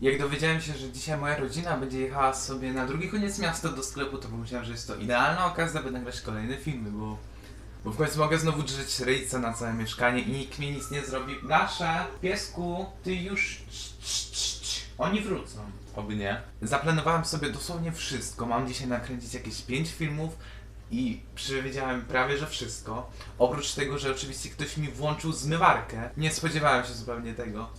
Jak dowiedziałem się, że dzisiaj moja rodzina będzie jechała sobie na drugi koniec miasta do sklepu, to pomyślałem, że jest to idealna okazja, by nagrać kolejne filmy, bo, bo w końcu mogę znowu drzeć ryjca na całe mieszkanie i nikt mi nic nie zrobi. Nasza, piesku, ty już... Oni wrócą. Oby nie. Zaplanowałem sobie dosłownie wszystko. Mam dzisiaj nakręcić jakieś 5 filmów i przewidziałem prawie, że wszystko. Oprócz tego, że oczywiście ktoś mi włączył zmywarkę. Nie spodziewałem się zupełnie tego.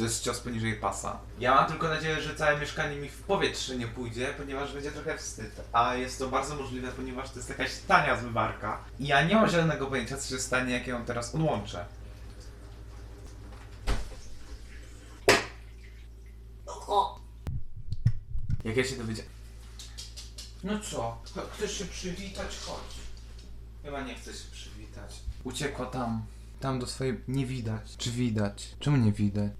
To jest cios poniżej pasa. Ja mam tylko nadzieję, że całe mieszkanie mi w powietrze nie pójdzie, ponieważ będzie trochę wstyd. A jest to bardzo możliwe, ponieważ to jest jakaś tania zmywarka. I ja nie mam zielonego pojęcia, co się stanie, jak ją teraz odłączę. Jak ja się dowiedziałem... No co? Ch- Chcesz się przywitać? Chodź. Chyba nie chcesz się przywitać. Uciekła tam. Tam do swojej... Nie widać. Czy widać? Czemu nie widać?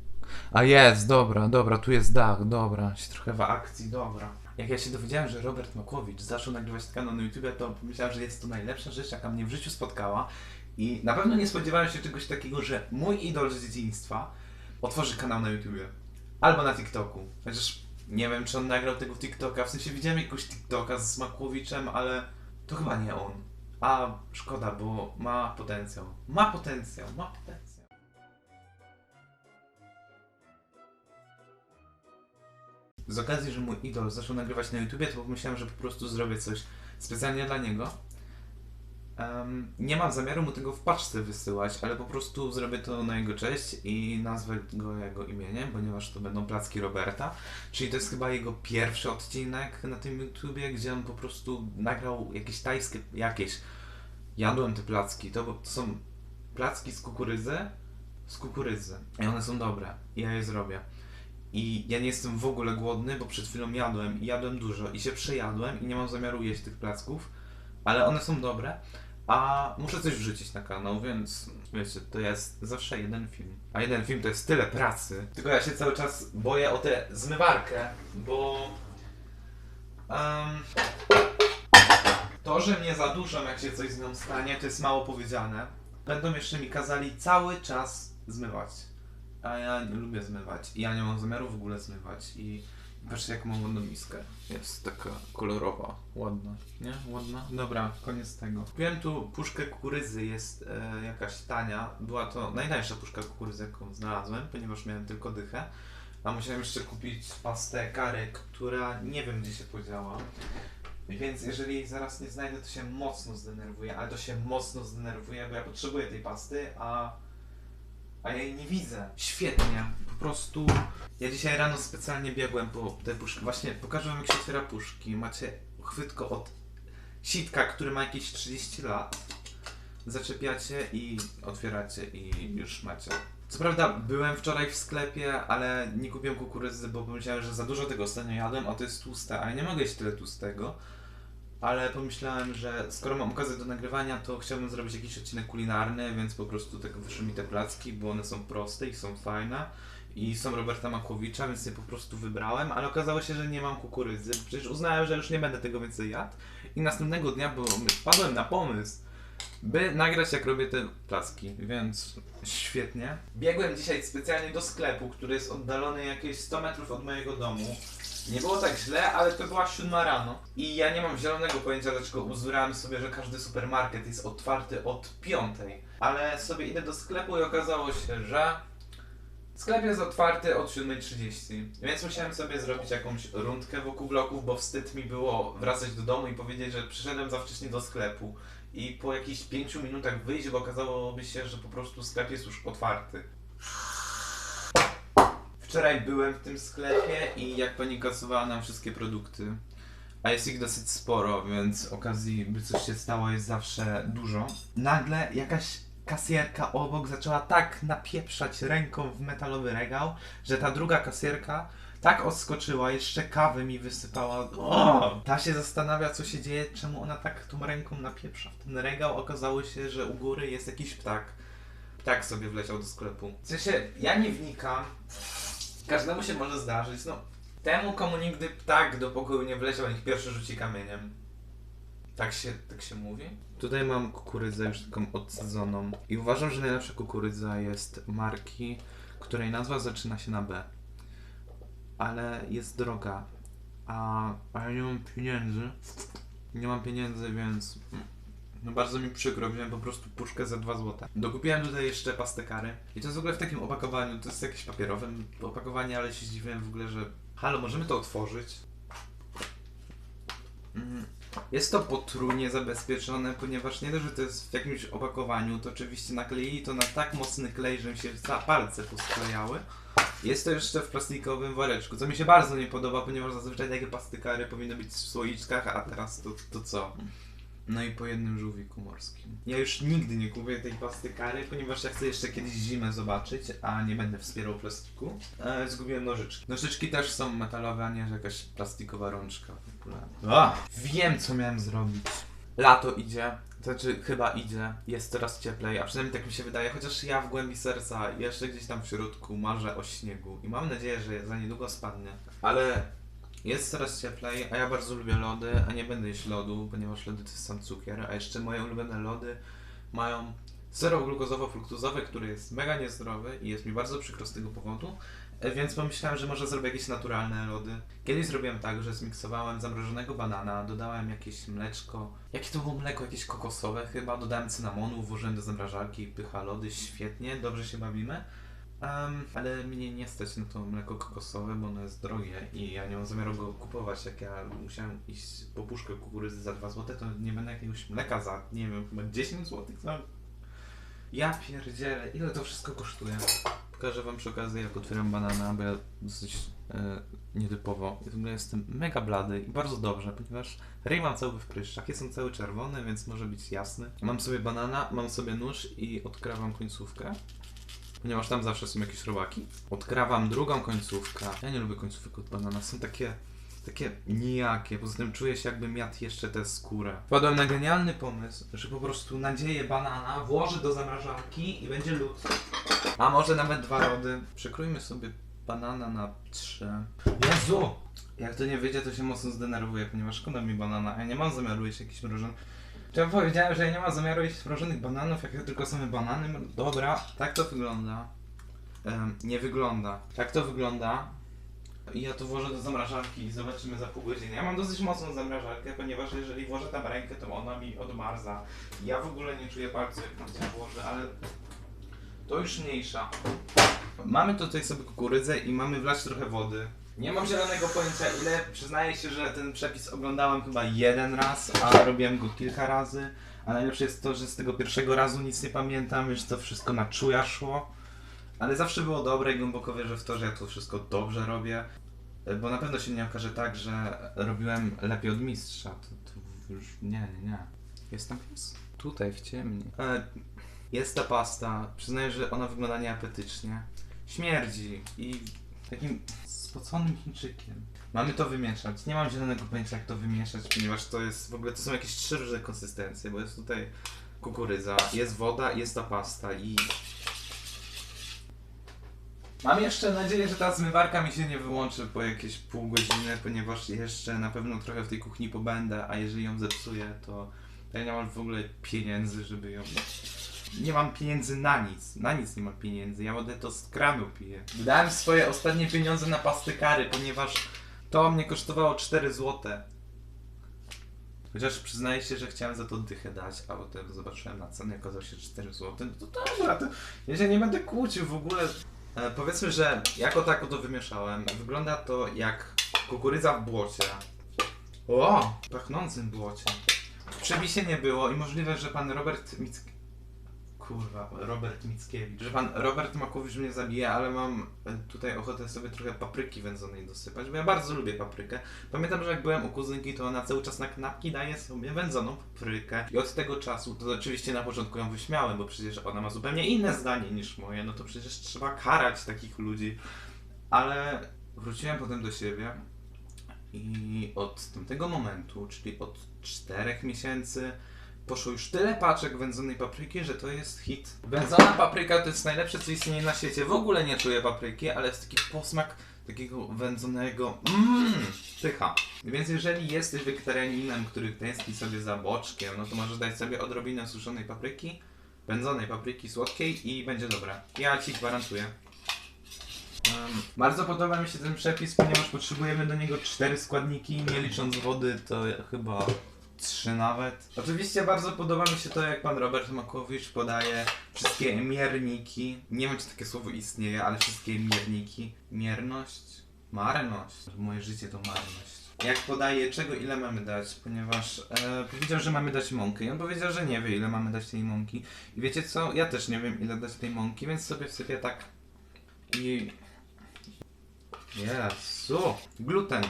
A jest, dobra, dobra, tu jest dach, dobra. Się trochę w akcji, dobra. Jak ja się dowiedziałem, że Robert Makłowicz zaczął nagrywać kanał na YouTube, to pomyślałem, że jest to najlepsza rzecz, jaka mnie w życiu spotkała. I na pewno nie spodziewałem się czegoś takiego, że mój idol z dzieciństwa otworzy kanał na YouTube. Albo na TikToku. Chociaż nie wiem, czy on nagrał tego TikToka. W sensie widziałem jakiegoś TikToka z Makłowiczem, ale to chyba nie on. A szkoda, bo ma potencjał. Ma potencjał, ma potencjał. Z okazji, że mój idol zaczął nagrywać na YouTubie, to pomyślałem, że po prostu zrobię coś specjalnie dla niego. Em, nie mam zamiaru mu tego w paczce wysyłać, ale po prostu zrobię to na jego cześć i nazwę go jego imieniem, ponieważ to będą placki Roberta. Czyli to jest chyba jego pierwszy odcinek na tym YouTubie, gdzie on po prostu nagrał jakieś tajskie, jakieś. Jadłem te placki, to, to są placki z kukurydzy, z kukurydzy. I one są dobre. Ja je zrobię. I ja nie jestem w ogóle głodny, bo przed chwilą jadłem i jadłem dużo i się przejadłem i nie mam zamiaru jeść tych placków, ale one są dobre. A muszę coś wrzucić na kanał, więc wiecie, to jest zawsze jeden film. A jeden film to jest tyle pracy. Tylko ja się cały czas boję o tę zmywarkę, bo. em, to, że mnie zaduszą, jak się coś z nią stanie, to jest mało powiedziane. Będą jeszcze mi kazali cały czas zmywać. A ja nie lubię zmywać. I ja nie mam zamiaru w ogóle zmywać. I patrzcie, jak mam ładną miskę. Jest taka kolorowa, ładna. Nie? Ładna? Dobra, koniec tego. Kupiłem tu puszkę kukurydzy, jest e, jakaś tania. Była to najtańsza puszka kukurydzy, jaką znalazłem, ponieważ miałem tylko dychę. A musiałem jeszcze kupić pastę kary, która nie wiem gdzie się podziała. Więc jeżeli jej zaraz nie znajdę, to się mocno zdenerwuję, ale to się mocno zdenerwuję, bo ja potrzebuję tej pasty, a a ja jej nie widzę. Świetnie. Po prostu. Ja dzisiaj rano specjalnie biegłem po te puszki. Właśnie pokażę wam jak się otwiera puszki. Macie chwytko od sitka, który ma jakieś 30 lat. Zaczepiacie i otwieracie i już macie. Co prawda byłem wczoraj w sklepie, ale nie kupiłem kukurydzy, bo pomyślałem, że za dużo tego ostatnio jadłem, a to jest tłuste, a ja nie mogę jeść tyle tłustego. Ale pomyślałem, że skoro mam okazję do nagrywania, to chciałbym zrobić jakiś odcinek kulinarny, więc po prostu tak wyszły mi te placki, bo one są proste i są fajne. I są Roberta Makłowicza, więc je po prostu wybrałem, ale okazało się, że nie mam kukurydzy. Przecież uznałem, że już nie będę tego więcej jadł. I następnego dnia, bo wpadłem na pomysł, by nagrać jak robię te placki, więc świetnie. Biegłem dzisiaj specjalnie do sklepu, który jest oddalony jakieś 100 metrów od mojego domu. Nie było tak źle, ale to była siódma rano. I ja nie mam zielonego pojęcia, dlaczego uzurałem sobie, że każdy supermarket jest otwarty od piątej. Ale sobie idę do sklepu i okazało się, że sklep jest otwarty od 7.30. Więc musiałem sobie zrobić jakąś rundkę wokół bloków, bo wstyd mi było wracać do domu i powiedzieć, że przyszedłem za wcześnie do sklepu. I po jakichś 5 minutach wyjść, bo okazałoby się, że po prostu sklep jest już otwarty. Wczoraj byłem w tym sklepie i jak pani kasowała nam wszystkie produkty, a jest ich dosyć sporo, więc okazji, by coś się stało, jest zawsze dużo. Nagle jakaś kasjerka obok zaczęła tak napieprzać ręką w metalowy regał, że ta druga kasjerka tak odskoczyła, jeszcze kawy mi wysypała. O! Ta się zastanawia, co się dzieje, czemu ona tak tą ręką napieprza w ten regał. Okazało się, że u góry jest jakiś ptak. Ptak sobie wleciał do sklepu. W sensie, ja nie wnikam. Każdemu się może zdarzyć. No, temu, komu nigdy ptak do pokoju nie wleciał, niech pierwszy rzuci kamieniem. Tak się, tak się mówi? Tutaj mam kukurydzę już taką odsadzoną. I uważam, że najlepsza kukurydza jest marki, której nazwa zaczyna się na B. ale jest droga. A, a ja nie mam pieniędzy. Nie mam pieniędzy, więc no bardzo mi przykro, wziąłem po prostu puszkę za 2 zł. Dokupiłem tutaj jeszcze pastę kary. I to jest w ogóle w takim opakowaniu, to jest jakieś papierowe opakowanie, ale się zdziwiłem w ogóle, że... Halo, możemy to otworzyć? Mm. Jest to potrójnie zabezpieczone, ponieważ nie dość, że to jest w jakimś opakowaniu, to oczywiście nakleili to na tak mocny klej, że mi się palce posklejały. Jest to jeszcze w plastikowym woreczku, co mi się bardzo nie podoba, ponieważ zazwyczaj takie pastykary powinny być w słoiczkach, a teraz to, to co? No i po jednym żółwiku morskim. Ja już nigdy nie kupię tej pastykary, ponieważ ja chcę jeszcze kiedyś zimę zobaczyć, a nie będę wspierał plastiku. E, zgubiłem nożyczki. Nożyczki też są metalowe, a nie że jakaś plastikowa rączka ogóle. A! Wiem co miałem zrobić. Lato idzie, znaczy chyba idzie, jest coraz cieplej, a przynajmniej tak mi się wydaje, chociaż ja w głębi serca jeszcze gdzieś tam w środku marzę o śniegu i mam nadzieję, że za niedługo spadnie. Ale jest coraz cieplej, a ja bardzo lubię lody, a nie będę jeść lodu, ponieważ lody to jest sam cukier, a jeszcze moje ulubione lody mają syrop glukozowo-fruktozowy, który jest mega niezdrowy i jest mi bardzo przykro z tego powodu, e, więc pomyślałem, że może zrobię jakieś naturalne lody. Kiedyś zrobiłem tak, że zmiksowałem zamrożonego banana, dodałem jakieś mleczko, jakie to było mleko, jakieś kokosowe chyba, dodałem cynamonu, włożyłem do zamrażarki, pycha lody, świetnie, dobrze się bawimy. Em, ale mnie nie stać na to mleko kokosowe, bo ono jest drogie i ja nie mam zamiaru go kupować. Jak ja musiałem iść po puszkę kukurydzy za 2 zł, to nie będę jakiegoś mleka za, nie wiem, chyba 10 zł za... Ja pierdzielę, ile to wszystko kosztuje? Pokażę wam przy okazji, jak otwieram banana, bo ja dosyć e, nietypowo. I w ogóle jestem mega blady i bardzo dobrze, ponieważ ryj mam cały w pryszczach, jestem cały czerwony, więc może być jasny. Mam sobie banana, mam sobie nóż i odkrawam końcówkę ponieważ tam zawsze są jakieś robaki. Odkrawam drugą końcówkę. Ja nie lubię końcówek od banana, są takie, takie nijakie. Poza tym czuję się jakbym jadł jeszcze tę skórę. Wpadłem na genialny pomysł, że po prostu nadzieję banana, włożę do zamrażarki i będzie lód. A może nawet dwa rody. Przekrójmy sobie banana na trzy. Jezu! Jak to nie wyjdzie, to się mocno zdenerwuję, ponieważ szkoda mi banana. Ja nie mam zamiaru jeść jakichś mrożonych. Ja powiedziałem, że nie mam zamiaru jeść mrożonych bananów, jak tylko same banany? Dobra, tak to wygląda. Nie wygląda. Tak to wygląda. I ja to włożę do zamrażarki i zobaczymy za pół godziny. Ja mam dosyć mocną zamrażarkę, ponieważ jeżeli włożę tam rękę, to ona mi odmarza. Ja w ogóle nie czuję palców, jak tam coś włożę, ale to już mniejsza. Mamy tutaj sobie kukurydzę i mamy wlać trochę wody. Nie mam zielonego pojęcia ile. Przyznaję się, że ten przepis oglądałem chyba jeden raz, a robiłem go kilka razy. A najlepsze jest to, że z tego pierwszego razu nic nie pamiętam, już to wszystko na czuja szło. Ale zawsze było dobre i głęboko wierzę w to, że ja to wszystko dobrze robię. Bo na pewno się nie okaże tak, że robiłem lepiej od mistrza. To, to już nie, nie, nie. Jest tam pies? Tutaj w ciemni. E, jest ta pasta. Przyznaję, że ona wygląda nieapetycznie. Śmierdzi i takim spoconym Chińczykiem. Mamy to wymieszać. Nie mam zielonego pojęcia jak to wymieszać, ponieważ to jest w ogóle to są jakieś trzy różne konsystencje, bo jest tutaj kukurydza, jest woda, jest ta pasta i Mam jeszcze nadzieję, że ta zmywarka mi się nie wyłączy po jakieś pół godziny, ponieważ jeszcze na pewno trochę w tej kuchni pobędę, a jeżeli ją zepsuję, to ja nie mam w ogóle pieniędzy, żeby ją... Nie mam pieniędzy na nic, na nic nie mam pieniędzy, ja wodę to z kranu piję. Wydałem swoje ostatnie pieniądze na pastykary, ponieważ to mnie kosztowało 4 złote. Chociaż przyznaję się, że chciałem za to dychę dać, a potem zobaczyłem na cenę, okazało się 4 zł. No to dobra, to ja się nie będę kłócił w ogóle. E, powiedzmy, że jako tako to wymieszałem. Wygląda to jak kukurydza w błocie. O! Pachnącym błocie. W przepisie nie było i możliwe, że pan Robert Mick... Kurwa, Robert Mickiewicz. Że pan Robert Makowicz mnie zabije, ale mam e, tutaj ochotę sobie trochę papryki wędzonej dosypać, bo ja bardzo lubię paprykę. Pamiętam, że jak byłem u kuzynki, to ona cały czas na knapki daje sobie wędzoną paprykę. I od tego czasu, to oczywiście na początku ją wyśmiałem, bo przecież ona ma zupełnie inne zdanie niż moje, no to przecież trzeba karać takich ludzi. Ale wróciłem potem do siebie i od tamtego momentu, czyli od czterech miesięcy, poszło już tyle paczek wędzonej papryki, że to jest hit. Wędzona papryka to jest najlepsze, co istnieje na świecie. W ogóle nie czuję papryki, ale jest taki posmak takiego wędzonego mmm, pycha. Więc jeżeli jesteś wegetarianinem, który tęskni sobie za boczkiem, no to możesz dać sobie odrobinę suszonej papryki, wędzonej papryki słodkiej i będzie dobre. Ja ci gwarantuję. Em, bardzo podoba mi się ten przepis, ponieważ potrzebujemy do niego cztery składniki, nie licząc wody to chyba trzy nawet. Oczywiście bardzo podoba mi się to, jak pan Robert Makowicz podaje wszystkie mierniki. Nie wiem, czy takie słowo istnieje, ale wszystkie mierniki. Mierność? Marność. Moje życie to marność. Jak podaje, czego ile mamy dać, ponieważ e, powiedział, że mamy dać mąkę i on powiedział, że nie wie ile mamy dać tej mąki. I wiecie co? Ja też nie wiem ile dać tej mąki, więc sobie wsypię tak i... Jezu! Gluten!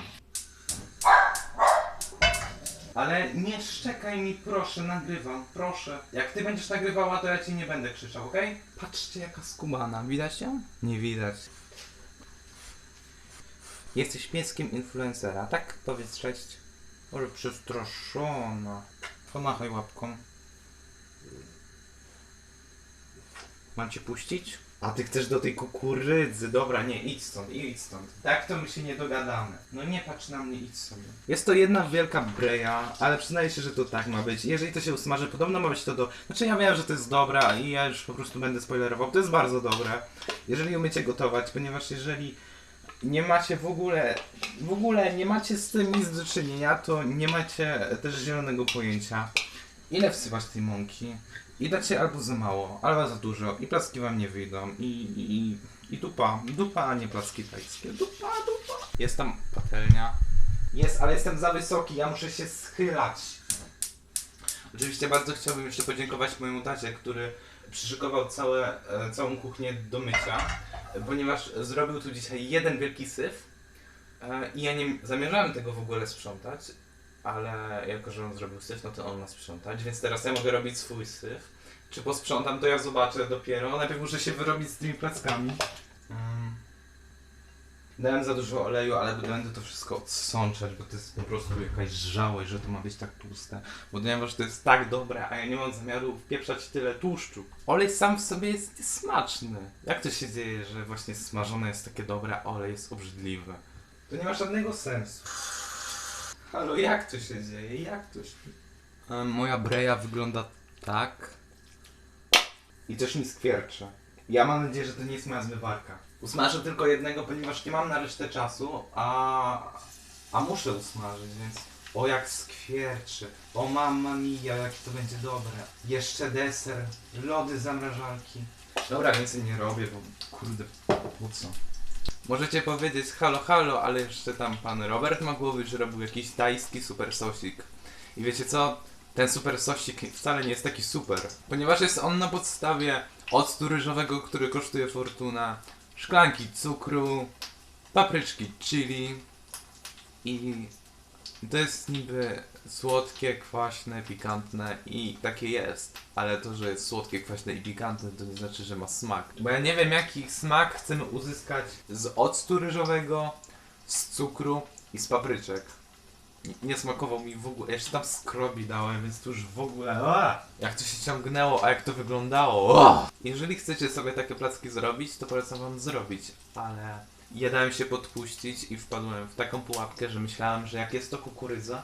Ale nie szczekaj mi, proszę, nagrywam, proszę. Jak ty będziesz nagrywała, to ja ci nie będę krzyczał, okej? Patrzcie, jaka skubana. Widać ją? Nie widać. Jesteś pieskiem influencera, tak? Powiedz cześć. Może przestraszona. Pomachaj łapką. Mam cię puścić? A ty chcesz do tej kukurydzy. Dobra, nie, idź stąd, idź stąd. Tak to my się nie dogadamy. No nie patrz na mnie, idź sobie. Jest to jedna wielka breja, ale przyznaję się, że to tak ma być. Jeżeli to się usmaży, podobno ma być to do... Znaczy ja wiem, że to jest dobre i ja już po prostu będę spoilerował. To jest bardzo dobre. Jeżeli umiecie gotować, ponieważ jeżeli nie macie w ogóle, w ogóle nie macie z tym nic do czynienia, to nie macie też zielonego pojęcia, ile wsypać tej mąki. I dacie albo za mało, albo za dużo, i placki wam nie wyjdą, i, i, i, i dupa, dupa, a nie placki tajskie, dupa, dupa. Jest tam patelnia. Jest, ale jestem za wysoki, ja muszę się schylać. Oczywiście bardzo chciałbym jeszcze podziękować mojemu tacie, który przyszykował całe, e, całą kuchnię do mycia, ponieważ zrobił tu dzisiaj jeden wielki syf e, i ja nie zamierzałem tego w ogóle sprzątać, ale jako, że on zrobił syf, no to on ma sprzątać, więc teraz ja mogę robić swój syf. Czy posprzątam, to ja zobaczę dopiero. Najpierw muszę się wyrobić z tymi plackami. Mm. Dałem za dużo oleju, ale będę to wszystko odsączać, bo to jest po prostu jakaś żałość, że to ma być tak tłuste. Bo ponieważ to jest tak dobre, a ja nie mam zamiaru wpieprzać tyle tłuszczu. Olej sam w sobie jest smaczny. Jak to się dzieje, że właśnie smażone jest takie dobre, a olej jest obrzydliwy? To nie ma żadnego sensu. Halo, jak to się dzieje? Jak to się... moja breja wygląda tak. I coś mi skwiercze. Ja mam nadzieję, że to nie jest moja zmywarka. Usmażę tylko jednego, ponieważ nie mam na resztę czasu, a, a muszę usmażyć, więc... O jak skwierczy. O mamma mia, jakie to będzie dobre. Jeszcze deser, lody z zamrażalki. Dobra, więcej nie robię, bo kurde, po co? Możecie powiedzieć halo, halo, ale jeszcze tam pan Robert Magłowicz robił jakiś tajski super sosik. I wiecie co? Ten super sosik wcale nie jest taki super, ponieważ jest on na podstawie octu ryżowego, który kosztuje fortuna, szklanki cukru, papryczki chili i to jest niby słodkie, kwaśne, pikantne i takie jest. Ale to, że jest słodkie, kwaśne i pikantne, to nie znaczy, że ma smak. Bo ja nie wiem, jaki smak chcemy uzyskać z octu ryżowego, z cukru i z papryczek. Nie- smakował mi w ogóle. Ja jeszcze tam skrobi dałem, więc to już w ogóle. A! Jak to się ciągnęło, a jak to wyglądało. A! Jeżeli chcecie sobie takie placki zrobić, to polecam wam zrobić, ale ja dałem się podpuścić i wpadłem w taką pułapkę, że myślałem, że jak jest to kukurydza,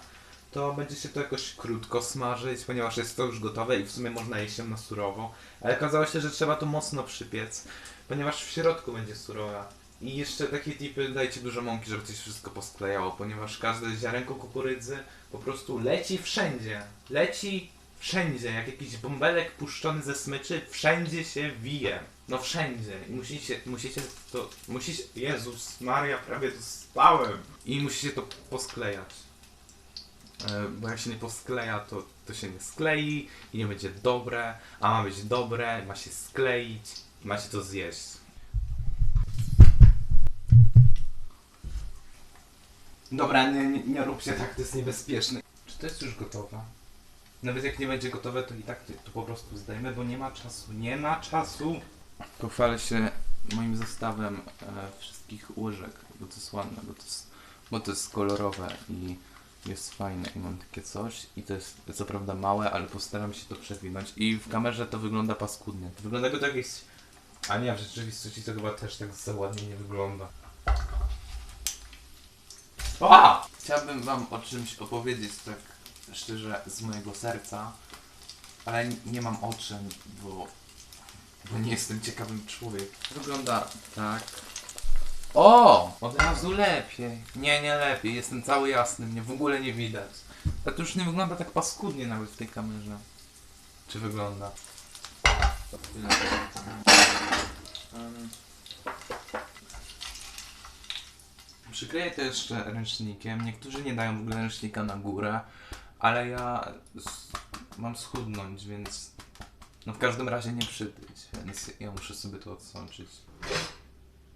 to będzie się to jakoś krótko smażyć, ponieważ jest to już gotowe i w sumie można jeść ją na surowo. Ale okazało się, że trzeba to mocno przypiec, ponieważ w środku będzie surowa. I jeszcze takie tipy, dajcie dużo mąki, żeby to wszystko posklejało, ponieważ każde ziarenko kukurydzy po prostu leci wszędzie. Leci wszędzie, jak jakiś bąbelek puszczony ze smyczy, wszędzie się wije. No wszędzie. I musicie, musicie to, musicie, Jezus Maria, prawie tu spałem. I musicie to posklejać. E, bo jak się nie poskleja, to, to się nie sklei i nie będzie dobre, a ma być dobre, ma się skleić i macie to zjeść. Dobra, nie, nie, nie róbcie tak, to jest niebezpieczne. Czy to jest już gotowe? Nawet jak nie będzie gotowe, to i tak to po prostu zdejmę, bo nie ma czasu. Nie ma czasu! Pochwalę się moim zestawem e, wszystkich łyżek, bo to jest ładne, bo to jest, bo to jest kolorowe i jest fajne i mam takie coś i to jest co prawda małe, ale postaram się to przewinąć i w kamerze to wygląda paskudnie. Wygląda jakby to jakieś... A nie, w rzeczywistości to chyba też tak za ładnie nie wygląda. O! Chciałbym wam o czymś opowiedzieć tak szczerze z mojego serca, ale nie mam o czym, bo, bo nie jestem ciekawym człowiekiem. Wygląda tak. O! Od razu lepiej. Nie, nie lepiej. Jestem cały jasny. Mnie w ogóle nie widać. A to już nie wygląda tak paskudnie nawet w tej kamerze. Czy wygląda? To chwilę. Um, Przykleję to jeszcze ręcznikiem. Niektórzy nie dają w ogóle ręcznika na górę, ale ja mam schudnąć, więc no w każdym razie nie przytyć, więc ja muszę sobie to odsączyć.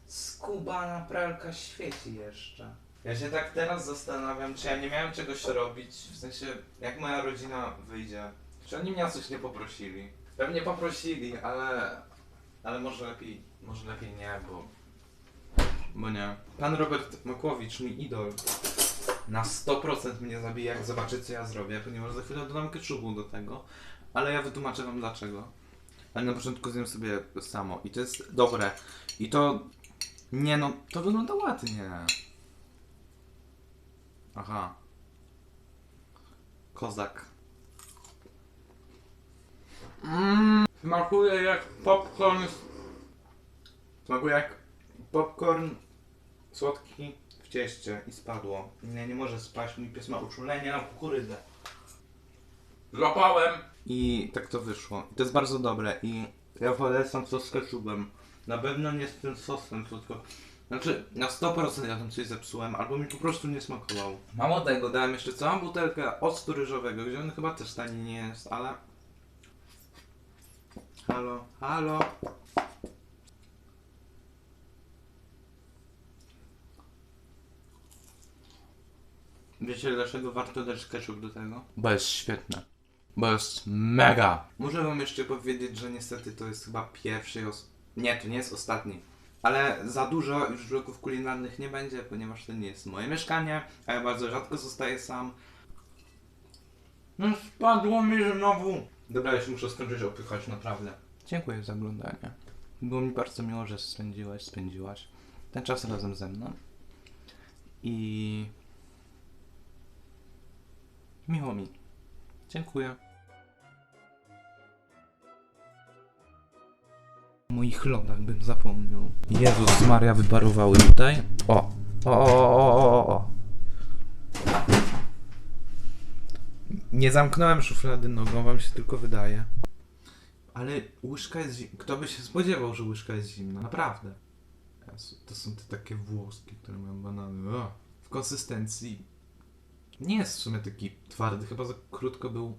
Skubana pralka świeci jeszcze. Ja się tak teraz zastanawiam, czy ja nie miałem czegoś robić, w sensie jak moja rodzina wyjdzie. Czy oni mnie o coś nie poprosili? Pewnie poprosili, ale... Ale może lepiej, może lepiej nie, bo... Bo nie. Pan Robert Makłowicz, mój idol, na 100% mnie zabije, jak zobaczy, co ja zrobię, ponieważ za chwilę dodam ketchupu do tego, ale ja wytłumaczę wam dlaczego. Ale na początku zjem sobie samo i to jest dobre. I to... Nie no, to wygląda ładnie. Aha. Kozak. Mmm, smakuje jak popcorn. Smakuje jak popcorn słodki w cieście i spadło. Nie, nie może spaść, mój pies ma uczulenie na kukurydzę. Złapałem! I tak to wyszło. I to jest bardzo dobre i ja polecam sos z ketchupem. Na pewno nie z tym sosem, tylko... Znaczy, na 100% ja tam coś zepsułem, albo mi po prostu nie smakował. Mało tego, dałem jeszcze całą butelkę octu ryżowego, gdzie on chyba też tani nie jest, ale... Halo, halo. Wiecie dlaczego warto dać ketchup do tego? Bo jest świetne. Bo jest mega. Muszę wam jeszcze powiedzieć, że niestety to jest chyba pierwszy os- Nie, to nie jest ostatni. Ale za dużo już bloków kulinarnych nie będzie, ponieważ to nie jest moje mieszkanie, a ja bardzo rzadko zostaję sam. No spadło mi znowu. Dobra, już muszę skończyć opychać, naprawdę. Dziękuję za oglądanie. Było mi bardzo miło, że spędziłaś, spędziłaś ten czas razem ze mną. I... Miło mi. Dziękuję. O moich lodach bym zapomniał. Jezus Maria wyparowały tutaj. O! O, o, o, o, o, o. Nie zamknąłem szuflady nogą, wam się tylko wydaje. Ale łyżka jest zimna. Kto by się spodziewał, że łyżka jest zimna? Naprawdę. To są te takie włoski, które mają banany. O. W konsystencji nie jest w sumie taki twardy, chyba za krótko był.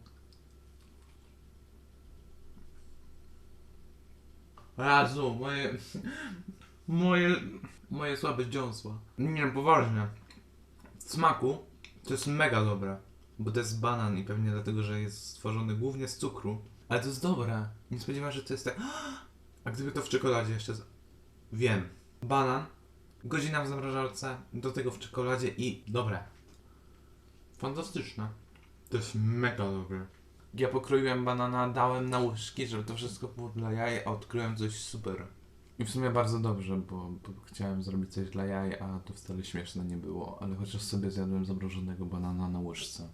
Razu, moje. Moje. Moje słabe dziąsła. Nie, poważnie. W smaku to jest mega dobre. Bo to jest banan i pewnie dlatego, że jest stworzony głównie z cukru. Ale to jest dobre. Nie spodziewałem się, że to jest tak. A gdyby to w czekoladzie jeszcze. Wiem. Banan, godzina w zamrażarce, do tego w czekoladzie i dobre. Fantastyczne. To jest mega dobre. Ja pokroiłem banana, dałem na łyżki, żeby to wszystko było dla jaj, a odkryłem coś super. I w sumie bardzo dobrze, bo, bo chciałem zrobić coś dla jaj, a to wcale śmieszne nie było, ale chociaż sobie zjadłem zamrożonego banana na łyżce.